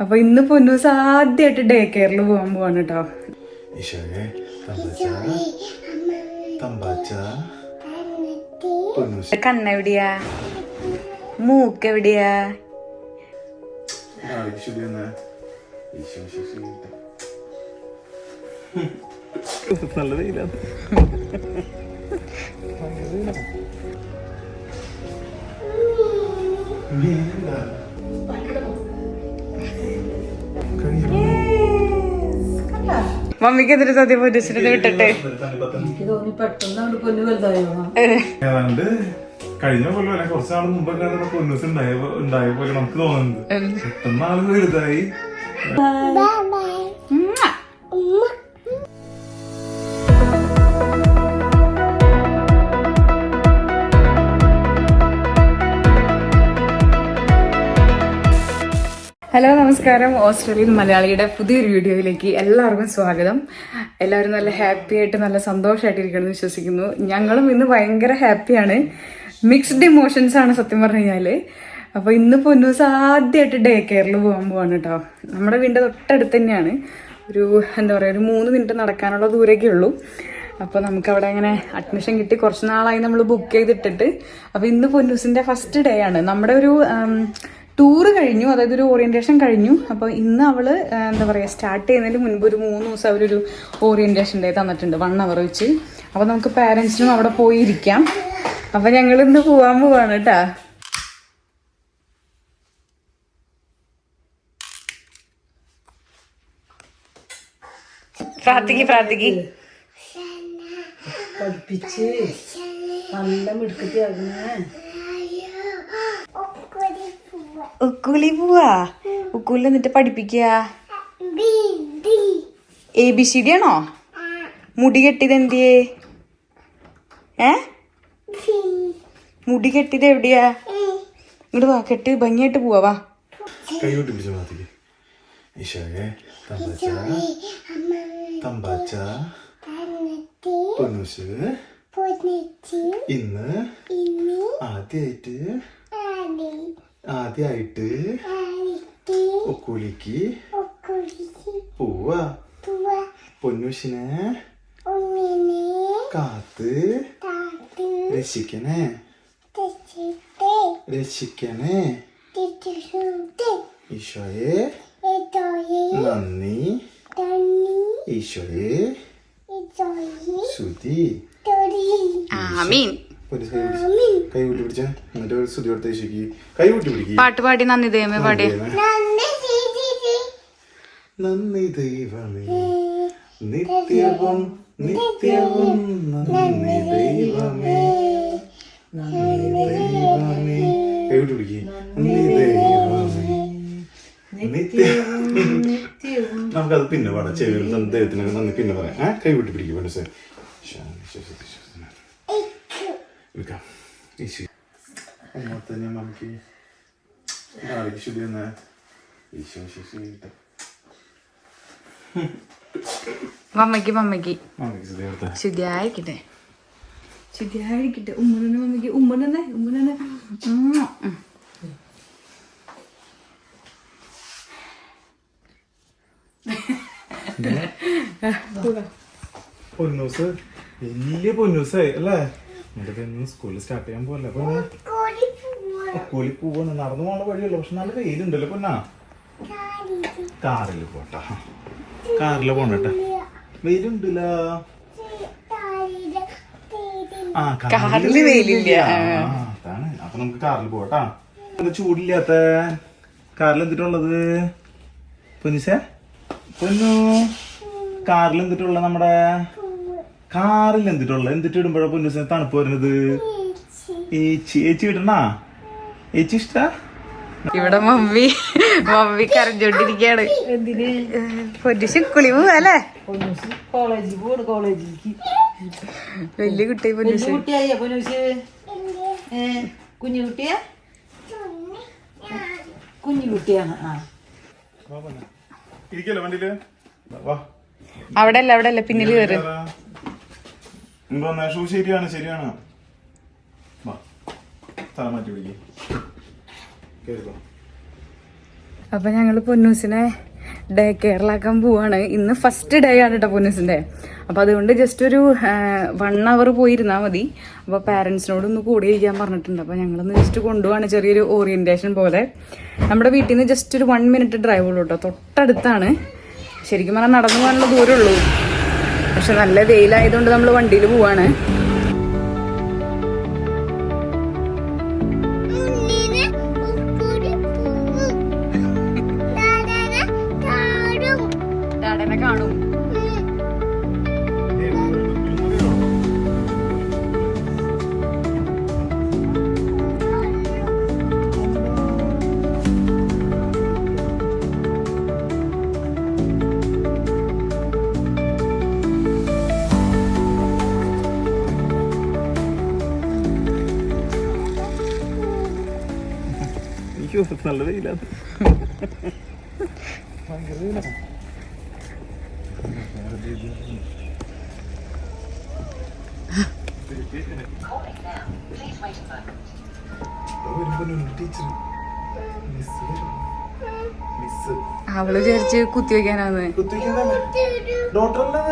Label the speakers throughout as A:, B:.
A: അപ്പൊ ഇന്ന് പൊന്നൂസ് ആദ്യമായിട്ട് ഡേ കെയറിൽ പോകാൻ പോവാണ് കേട്ടോ കണ്ണെവിടെയാ മൂക്ക് എവിടെയാ?
B: നാളേക്ക് ശുദ്ധി വന്ന. ഈശോ ശിശു നല്ല വെയിലാണ്
A: മമ്മിക്ക് എന്തൊരു സദ്യ പൊന്നൂസിനെ വിട്ടിട്ട്.
B: ഏതാണ്ട് കഴിഞ്ഞ പോലെ അല്ല കുറച്ചാൾ മുമ്പൊക്കെ പൊന്നൂസ് ഉണ്ടായ ഉണ്ടായ പോലെ നമുക്ക് തോന്നുന്നത്. പെട്ടെന്ന് ആൾ വലുതായി.
A: ഹലോ നമസ്കാരം. ഓസ്ട്രേലിയൻ മലയാളിയുടെ പുതിയൊരു വീഡിയോയിലേക്ക് എല്ലാവർക്കും സ്വാഗതം. എല്ലാവരും നല്ല ഹാപ്പി ആയിട്ട് നല്ല സന്തോഷമായിട്ടിരിക്കണമെന്ന് വിശ്വസിക്കുന്നു. ഞങ്ങളും ഇന്ന് ഭയങ്കര ഹാപ്പിയാണ് മിക്സ്ഡ് ഇമോഷൻസ് ആണ് സത്യം പറഞ്ഞു കഴിഞ്ഞാൽ. അപ്പോൾ ഇന്ന് പൊന്നൂസ് ആദ്യമായിട്ട് ഡേ കെയറിൽ പോകാൻ പോവാണ് കേട്ടോ നമ്മുടെ വീടിന്റെ തൊട്ടടുത്ത് തന്നെയാണ്. ഒരു എന്താ പറയുക ഒരു മൂന്ന് മിനിറ്റ് നടക്കാനുള്ള ദൂരമൊക്കെ ഉള്ളൂ. അപ്പോൾ നമുക്ക് അവിടെ അങ്ങനെ അഡ്മിഷൻ കിട്ടി. കുറച്ച് നാളായി നമ്മൾ ബുക്ക് ചെയ്തിട്ടിട്ട്. അപ്പോൾ ഇന്ന് പൊന്നൂസിന്റെ ഫസ്റ്റ് ഡേ ആണ്. നമ്മുടെ ഒരു ടൂറ് കഴിഞ്ഞു അതായത് ഒരു ഓറിയന്റേഷൻ കഴിഞ്ഞു. അപ്പോൾ ഇന്ന് അവൾ എന്താ പറയുക സ്റ്റാർട്ട് ചെയ്യുന്നതിന് മുൻപ് ഒരു മൂന്ന് ദിവസം അവരൊരു ഓറിയന്റേഷൻ ഡേ തന്നിട്ടുണ്ട് വൺ അവർ വെച്ച്. അപ്പോൾ നമുക്ക് പാരൻസിനും അവിടെ പോയി ഇരിക്കാം അപ്പോൾ ഞങ്ങൾ ഇന്ന് പോകാൻ പോവാണ് കേട്ടാ പ്രാർത്ഥിക്ക് പ്രാർത്ഥിക്ക്.
C: പഠിപ്പിച്ച് നല്ല മിടുക്കത്തിയാകുന്നേ
A: ഉക്കൂലി പോവാ. ഉക്കുളി എന്നിട്ട് പഠിപ്പിക്കുക എ ബി സി ഡി ആണോ? മുടി കെട്ടിയത് എന്തിയേ? ഏ? മുടി കെട്ടിയത് എവിടെയാ? ഇങ്ങോട്ട് വാ കെട്ടി ഭംഗിയായിട്ട് പോവാ
B: ഇന്ന് ആദ്യായിട്ട് ആദ്യായിട്ട് ഒക്കൂലിക്ക് പോവാ. പൊന്നൂസിനെ കാത്ത് രക്ഷിക്കണേ. രക്ഷിക്കണേ. ഈശോയെ നന്ദി. ഈശോയെ ശ്രുതി
A: ആമീൻ.
B: ഒരു പിടിച്ച്. എന്നിട്ട് കൊടുത്ത പിടിക്കുക
A: പാട്ട് പാടി നന്ദി ദൈവമേ പാടി.
B: നന്ദി ദൈവമേ. നിത്യവും നിത്യവും നന്ദി ദൈവമേ. നന്ദി ദൈവമേ. കൈ കൂട്ടി പിടിക്കുക നന്ദി ദൈവമേ. നിത്യ നമുക്കത് പിന്നെ പാടാം. ചെവിയിൽ നന്ദി നന്ദി പിന്നെ പറയാം. ഏ? കൈ കൂട്ടി പിടിക്കുക ശരി സാർ എടുക്കാം ഈശോ ഞാൻ നമുക്ക് ശുദ്ധി വന്ന ഈശോ ശിശു കിട്ടും
A: മമ്മയ്ക്ക് മമ്മയ്ക്ക് ശുദ്ധിയായിരിക്കട്ടെ ശുദ്ധിയായിരിക്കട്ടെ ഉമ്മനെ മമ്മിക്ക് ഉമ്മനെ ഉമ്മനെ
B: പൊന്നൂസ് വലിയ പൊന്നൂസായി അല്ലേ എന്നിട്ട് ഇന്ന് സ്കൂളിൽ സ്റ്റാർട്ട് ചെയ്യാൻ പോലെ അപ്പൊ സ്കൂളിൽ പോവാണ്. നടന്നു പോകണ വഴിയല്ലോ പക്ഷെ നല്ല വെയിലുണ്ടല്ലോ പൊന്നാ. കാറിൽ പോട്ടാ. കാറിൽ പോണട്ടെ വെയിലുണ്ടല്ല. ആ
A: വെയിലില്ല.
B: അതാണ്. അപ്പൊ നമുക്ക് കാറിൽ പോട്ടാ എന്താ ചൂടില്ലാത്ത കാറിൽ എന്തിട്ടുള്ളത്? പൊന്നിസേ? പൊന്നു. കാറിൽ എന്തിട്ടുള്ള നമ്മുടെ കാറിൽ എന്തിട്ടുള്ള എന്തിട്ട് ഇടുമ്പോഴാ പൊന്നിസേ തണുപ്പ് വരുന്നത്. ഏച്ചി ഏച്ചി വിടണ? ഏച്ചി ഇഷ്ട?
A: ഇവിടെ മമ്മി മമ്മി കരഞ്ഞോണ്ടിരിക്കാണ്. കുളി പോവാ അല്ലേ?
C: പൊന്നൂസ് കോളേജിൽ പോണ് കോളേജിലേക്ക്.
A: വലിയ കുട്ടി
C: കുട്ടിയായ പൊന്നൂസ്? ഏ കുഞ്ഞു കുട്ടിയാ? കുഞ്ഞു കുട്ടിയാണ് ആ.
B: ഇരിക്കല്ലോ വണ്ടിയിൽ? വാ.
A: അവിടെ അല്ല അവിടെ അല്ല പിന്നിൽ കയറി
B: എന്തോന്നാ ഷൂ ശരിയാണ് ശരിയാണ്. വാ
A: അപ്പം ഞങ്ങൾ പൊന്നൂസിനെ ഡേ കേരളാക്കാൻ പോവാണ്. ഇന്ന് ഫസ്റ്റ് ഡേ ആണ് കേട്ടോ പൊന്നൂസിന്റെ. അപ്പോൾ അതുകൊണ്ട് ജസ്റ്റ് ഒരു വൺ അവർ പോയിരുന്നാൽ മതി. അപ്പോൾ പാരൻസിനോട് ഒന്ന് കൂടി ഇരിക്കാൻ പറഞ്ഞിട്ടുണ്ട്. അപ്പോൾ ഞങ്ങളൊന്ന് ജസ്റ്റ് കൊണ്ടുപോവാണ് ചെറിയൊരു ഓറിയന്റേഷൻ പോലെ. നമ്മുടെ വീട്ടിൽ നിന്ന് ജസ്റ്റ് ഒരു വൺ മിനിറ്റ് ഡ്രൈവ് ഉള്ളൂ കേട്ടോ തൊട്ടടുത്താണ്. ശരിക്കും പറഞ്ഞാൽ നടന്നു പോകാനുള്ള ദൂരമുള്ളൂ പക്ഷെ നല്ല വെയിലായതുകൊണ്ട് നമ്മൾ വണ്ടിയിൽ പോവാണ്.
B: നല്ല വെയിലാണ്. ഭയങ്കര വെയിലാണ്
A: അവൾ വിചാരിച്ച് കുത്തിവെക്കാനാന്ന്
B: ഡോക്ടറല്ലേ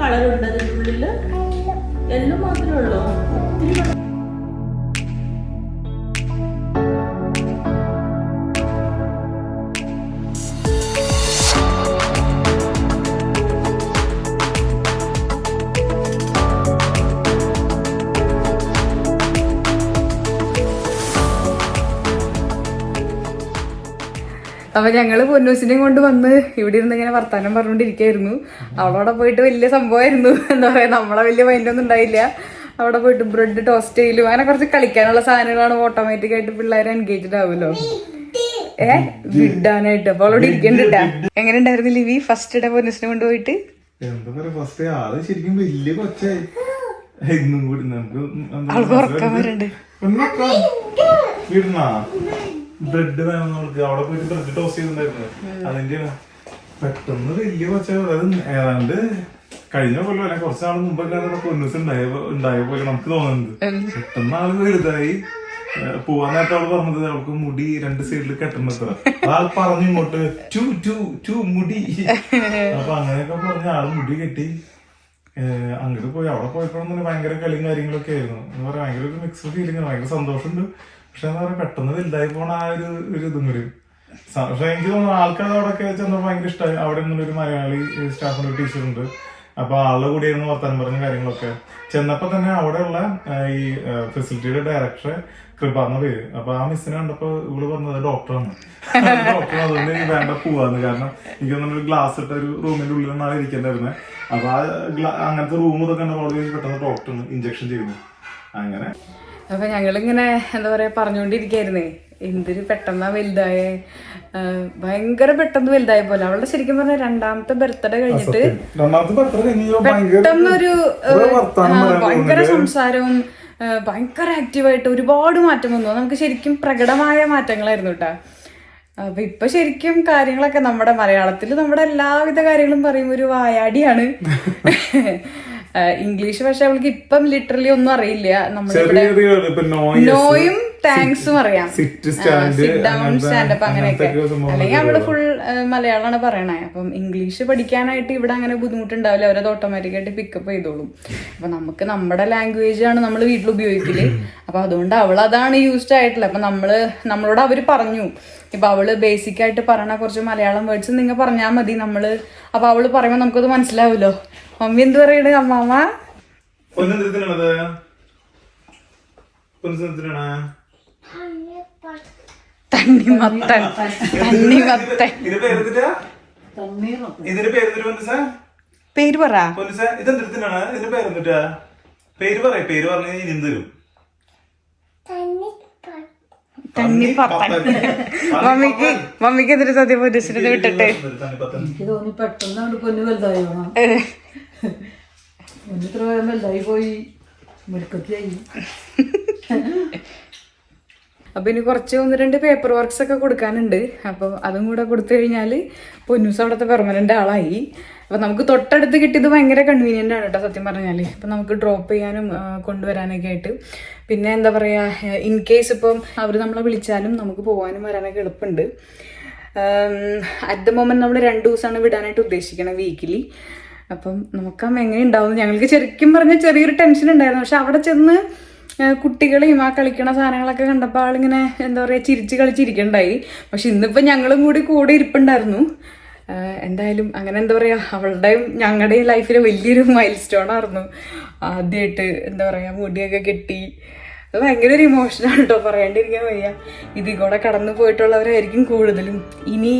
C: കളറുണ്ട് അതിന്റെ ഉള്ളിൽ? എല്ലാം മാത്രമേ ഉള്ളൂ? ഒത്തിരി
A: അപ്പൊ ഞങ്ങൾ പൊന്നൂസിനെയും കൊണ്ട് വന്ന് ഇവിടെ ഇരുന്ന് ഇങ്ങനെ വർത്താനം പറഞ്ഞുകൊണ്ടിരിക്കായിരുന്നു അവളവിടെ പോയിട്ട് വലിയ സംഭവമായിരുന്നു. എന്താ പറയാ നമ്മളെ വലിയ മൈൻഡൊന്നും ഉണ്ടായില്ല. അവിടെ പോയിട്ട് ബ്രെഡ് ടോസ്റ്റ് ചെയ്യലും അങ്ങനെ കുറച്ച് കളിക്കാനുള്ള സാധനങ്ങളാണ് ഓട്ടോമാറ്റിക് ആയിട്ട് പിള്ളേരെ എൻഗേജ്ഡ് ആവുമല്ലോ. ഏ? വിടാനായിട്ട്. അപ്പൊ അവളോട് ഇരിക്കണ്ടിട്ടാ എങ്ങനെ ഉണ്ടായിരുന്നു ലിവി? ഫസ്റ്റ് ഡേ പൊന്നൂസിനെ കൊണ്ടുപോയിട്ട്
B: എന്താ പറയാ ഫസ്റ്റ് ആൾ ശരിക്കും വലിയ കൊച്ചായി. ഇന്നും കൂടി നമുക്ക്
A: ഉറക്കം.
B: വീടുന്നാ? ബ്രെഡ് വേണം നമുക്ക് അവിടെ പോയിട്ട് ബ്രെഡ് ടോസ്റ്റ് ചെയ്തിട്ടുണ്ടായിരുന്നു. അതിന്റെ പെട്ടെന്ന് വലിയ പച്ച അത് ഏതാണ്ട് കഴിഞ്ഞ കൊല്ലം അല്ല കുറച്ച് നാൾ മുമ്പൊക്കെ പൊന്നൂസ് ഉണ്ടായ ഉണ്ടായ പോലെ നമുക്ക് തോന്നുന്നുണ്ട്. പെട്ടെന്ന് ആൾ വലുതായി. പോവാൻ നേരത്തെ അവൾ പറഞ്ഞത് അവൾക്ക് മുടി രണ്ട് സൈഡിൽ കെട്ടണത്ര ആൾ പറഞ്ഞു ഇങ്ങോട്ട് ടു ടു ടു മുടി. അപ്പൊ അങ്ങനെയൊക്കെ പറഞ്ഞ ആൾ മുടി കെട്ടി അങ്ങോട്ട് പോയി. അവിടെ പോയപ്പോഴും തന്നെ ഭയങ്കര കളിയും കാര്യങ്ങളൊക്കെ ആയിരുന്നു. എന്ന് പറയാ ഭയങ്കര ഒരു മിക്സ്ഡ് ഫീലിംഗ് ഭയങ്കര സന്തോഷമുണ്ട്. പക്ഷെ എന്താ പറയുക പെട്ടെന്ന് വലുതായി പോണ ആ ഒരു ഒരു ഇതും സ- പക്ഷെ എനിക്ക് തോന്നുന്നു ആൾക്കാർ അവിടെ ചെന്നപ്പോൾ ഭയങ്കര ഇഷ്ടമായി അവിടെ നിന്നൊരു മലയാളി സ്റ്റാഫിന്റെ ഒരു ടീച്ചറുണ്ട്. അപ്പൊ ആളുടെ കൂടെ ആയിരുന്നു വർത്താനം പറഞ്ഞ കാര്യങ്ങളൊക്കെ. ചെന്നപ്പോ തന്നെ അവിടെയുള്ള ഈ ഫെസിലിറ്റിയുടെ ഡയറക്ടറെ കൃപ എന്ന പേര്. അപ്പൊ ആ മിസ്സിനെ കണ്ടപ്പോ ഇവൾ പറഞ്ഞത് ഡോക്ടറാണ് ഡോക്ടർ അതുകൊണ്ട് വേണ്ട പോവാന്ന്. കാരണം എനിക്ക് ഒരു ഗ്ലാസ് ഇട്ട ഒരു റൂമിന്റെ ഉള്ളിൽ നിന്നാണ് ഇരിക്കേണ്ടായിരുന്നത് അപ്പൊ ആ അങ്ങനത്തെ റൂം ഇതൊക്കെ കണ്ടപ്പോൾ പെട്ടെന്ന് ഡോക്ടർ ഇഞ്ചക്ഷൻ ചെയ്യുന്നു. അങ്ങനെ.
A: അപ്പൊ ഞങ്ങളിങ്ങനെ എന്താ പറയാ പറഞ്ഞുകൊണ്ടിരിക്കായിരുന്നേ എന്തൊരു പെട്ടെന്നാ വലുതായ? ഭയങ്കര പെട്ടെന്ന് വലുതായ പോലെ. അവളുടെ ശരിക്കും പറഞ്ഞ രണ്ടാമത്തെ ബർത്ത്ഡേ കഴിഞ്ഞിട്ട് പെട്ടെന്നൊരു ഭയങ്കര സംസാരവും ഭയങ്കര ആക്റ്റീവായിട്ട് ഒരുപാട് മാറ്റം വന്നു. നമുക്ക് ശരിക്കും പ്രകടമായ മാറ്റങ്ങളായിരുന്നു കേട്ടാ അപ്പൊ ഇപ്പൊ ശരിക്കും കാര്യങ്ങളൊക്കെ നമ്മുടെ മലയാളത്തിൽ നമ്മുടെ എല്ലാവിധ കാര്യങ്ങളും പറയും. ഒരു വായാടിയാണ്. ഇംഗ്ലീഷ് പക്ഷെ അവൾക്ക് ഇപ്പം ലിറ്ററലി ഒന്നും അറിയില്ല.
B: നോയ്
A: താങ്ക്സും അറിയാം.
B: സിറ്റ്
A: ഡൗൺ സ്റ്റാൻഡപ്പ് അങ്ങനെയൊക്കെ. അല്ലെങ്കിൽ അവൾ ഫുൾ മലയാളമാണ് പറയണേ. അപ്പം ഇംഗ്ലീഷ് പഠിക്കാനായിട്ട് ഇവിടെ അങ്ങനെ ബുദ്ധിമുട്ടുണ്ടാവില്ല. അവരത് ഓട്ടോമാറ്റിക്കായിട്ട് പിക്കപ്പ് ചെയ്തോളും. അപ്പൊ നമുക്ക് നമ്മുടെ ലാംഗ്വേജ് ആണ് നമ്മൾ വീട്ടിൽ ഉപയോഗിക്കൽ. അപ്പൊ അതുകൊണ്ട് അവൾ അതാണ് യൂസ്ഡ് ആയിട്ടുള്ളത്. അപ്പൊ നമ്മൾ നമ്മളോട് അവർ പറഞ്ഞു. ഇപ്പൊ അവൾ ബേസിക് ആയിട്ട് പറയണ കുറച്ച് മലയാളം വേർഡ്സ് നിങ്ങൾ പറഞ്ഞാൽ മതി. നമ്മൾ അപ്പൊ അവൾ പറയുമ്പോൾ നമുക്കത് മനസ്സിലാവുമല്ലോ മമ്മി എന്ത് പറയണ്? അമ്മാമ്മ
B: പൊന്നെന്തിനാണത് പൊന്നെന്തിനാണ്
A: തണ്ണിമത്തൻ. തണ്ണിമത്തൻ.
B: ഇതിന്റെ പൊന്നിസ?
A: പേര് പറ.
B: ഇതെന്തിനാണ്? ഇതിന്റെ പേര് പറയ പേര് പറഞ്ഞു ഇനി തരും
A: തണ്ണിപ്പത്തൻ. മമ്മിക്ക് മമ്മിക്ക് എന്തൊരു സത്യം പോലീസിനെ വിട്ടിട്ട്?
B: തണ്ണിപ്പത്തൻ.
C: പൊന്നു വലുതായോ പോയി. മുരുക്കത്തിയായി
A: അപ്പോൾ ഇനി കുറച്ച് ഒന്ന് രണ്ട് പേപ്പർ വർക്ക്സ് ഒക്കെ കൊടുക്കാനുണ്ട്. അപ്പോൾ അതും കൂടെ കൊടുത്തു കഴിഞ്ഞാൽ പൊന്നൂസ് അവിടുത്തെ പെർമനന്റ് ആളായി. അപ്പോൾ നമുക്ക് തൊട്ടടുത്ത് കിട്ടിയത് ഭയങ്കര കൺവീനിയന്റ് ആണ് കേട്ടോ സത്യം പറഞ്ഞാൽ അപ്പോൾ നമുക്ക് ഡ്രോപ്പ് ചെയ്യാനും കൊണ്ടുവരാനൊക്കെ ആയിട്ട്. പിന്നെ എന്താ പറയുക ഇൻ കേസ് ഇപ്പം അവർ നമ്മളെ വിളിച്ചാലും നമുക്ക് പോകാനും വരാനൊക്കെ എളുപ്പമുണ്ട് അറ്റ് ദ മൊമെന്റ് നമ്മൾ രണ്ട് ദിവസമാണ് വിടാനായിട്ട് ഉദ്ദേശിക്കുന്നത് വീക്കിലി അപ്പം നോക്കാം എങ്ങനെ ഉണ്ടാവും ഞങ്ങൾക്ക് ശരിക്കും പറഞ്ഞ ചെറിയൊരു ടെൻഷൻ ഉണ്ടായിരുന്നു. പക്ഷെ അവിടെ ചെന്ന് കുട്ടികളെയും ആ കളിക്കണ സാധനങ്ങളൊക്കെ കണ്ടപ്പോൾ ആളിങ്ങനെ എന്താ പറയുക ചിരിച്ച് കളിച്ചിരിക്കണ്ടായി. പക്ഷെ ഇന്നിപ്പോൾ ഞങ്ങളും കൂടി കൂടെ ഇരിപ്പുണ്ടായിരുന്നു. എന്തായാലും അങ്ങനെ എന്താ പറയുക അവളുടെയും ഞങ്ങളുടെയും ലൈഫിലെ വലിയൊരു മൈൽ സ്റ്റോൺ ആയിരുന്നു. ആദ്യമായിട്ട് എന്താ പറയുക മുടിയൊക്കെ കെട്ടി അത് ഭയങ്കര ഒരു ഇമോഷനാണ് കേട്ടോ പറയാണ്ടിരിക്കാൻ വയ്യ. ഇതിൽ കൂടെ കടന്നു പോയിട്ടുള്ളവരായിരിക്കും കൂടുതലും. ഇനി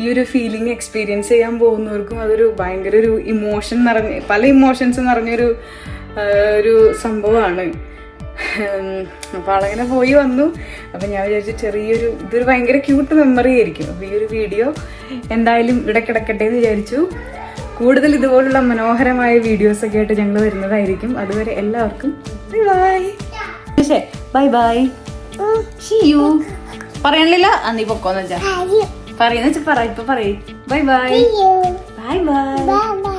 A: ഈ ഒരു ഫീലിംഗ് എക്സ്പീരിയൻസ് ചെയ്യാൻ പോകുന്നവർക്കും അതൊരു ഭയങ്കര ഒരു ഇമോഷൻ നിറഞ്ഞ പല ഇമോഷൻസ് നിറഞ്ഞൊരു ഒരു സംഭവമാണ്. അപ്പോൾ ആളങ്ങനെ പോയി വന്നു. അപ്പം ഞാൻ വിചാരിച്ചു ചെറിയൊരു ഇതൊരു ഭയങ്കര ക്യൂട്ട് മെമ്മറി ആയിരിക്കും. അപ്പോൾ ഈ ഒരു വീഡിയോ എന്തായാലും ഇവിടെ കിടക്കട്ടെ എന്ന് വിചാരിച്ചു. കൂടുതൽ ഇതുപോലുള്ള മനോഹരമായ വീഡിയോസൊക്കെ ആയിട്ട് ഞങ്ങൾ വരുന്നതായിരിക്കും. അതുവരെ എല്ലാവർക്കും ബൈ ബൈ ബൈ ബൈ യു പറയണില്ല അന്നീ പൊക്കോന്ന് വെച്ചാ. പറയുന്ന വെച്ചാ പറ ഇപ്പൊ പറയ്. Bye bye bye bye.